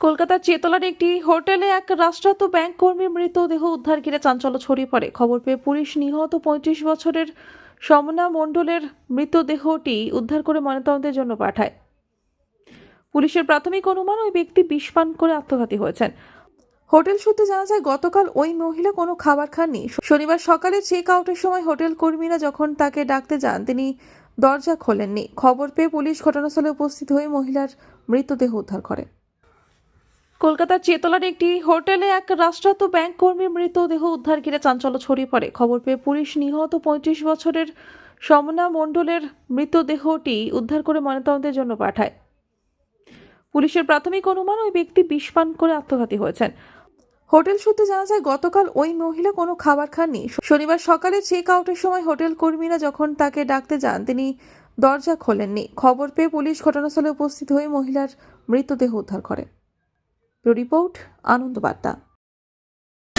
কলকাতার চেতলার একটি হোটেলে এক রাষ্ট্রায়ত্ত ব্যাংক কর্মীর মৃতদেহ উদ্ধার ঘিরে চাঞ্চল্য ছড়িয়ে পড়ে। খবর পেয়ে পুলিশ নিহত পঁয়ত্রিশ বছরের সমনা মণ্ডলের মৃতদেহটি উদ্ধার করে ময়নাতদন্তের জন্য পাঠায়। পুলিশের প্রাথমিক অনুমান ওই ব্যক্তি বিষপান করে আত্মঘাতী হয়েছেন। হোটেল সূত্রে জানা যায়, গতকাল ওই মহিলা কোনো খাবার খাননি। শনিবার সকালে চেক আউটের সময় হোটেল কর্মীরা যখন তাকে ডাকতে যান, তিনি দরজা খোলেননি। খবর পেয়ে পুলিশ ঘটনাস্থলে উপস্থিত হয়ে মহিলার মৃতদেহ উদ্ধার করে। কলকাতার চেতলার একটি হোটেলে এক রাষ্ট্রায়ত্ত ব্যাংক কর্মীর মৃতদেহ উদ্ধার ঘিরে চাঞ্চল্য ছড়িয়ে পড়ে। খবর পেয়ে পুলিশ নিহত পঁয়ত্রিশ বছরের সমনা মণ্ডলের মৃতদেহটি উদ্ধার করে ময়নাতদন্তের জন্য পাঠায়। পুলিশের প্রাথমিক অনুমান, ওই ব্যক্তি বিষপান করে আত্মঘাতী হয়েছেন। হোটেল সূত্রে জানা যায়, গতকাল ওই মহিলা কোনো খাবার খাননি। শনিবার সকালে চেক আউটের সময় হোটেল কর্মীরা যখন তাকে ডাকতে যান, তিনি দরজা খোলেননি। খবর পেয়ে পুলিশ ঘটনাস্থলে উপস্থিত হয়ে মহিলার মৃতদেহ উদ্ধার করে। রিপোর্ট আনন্দ বার্তা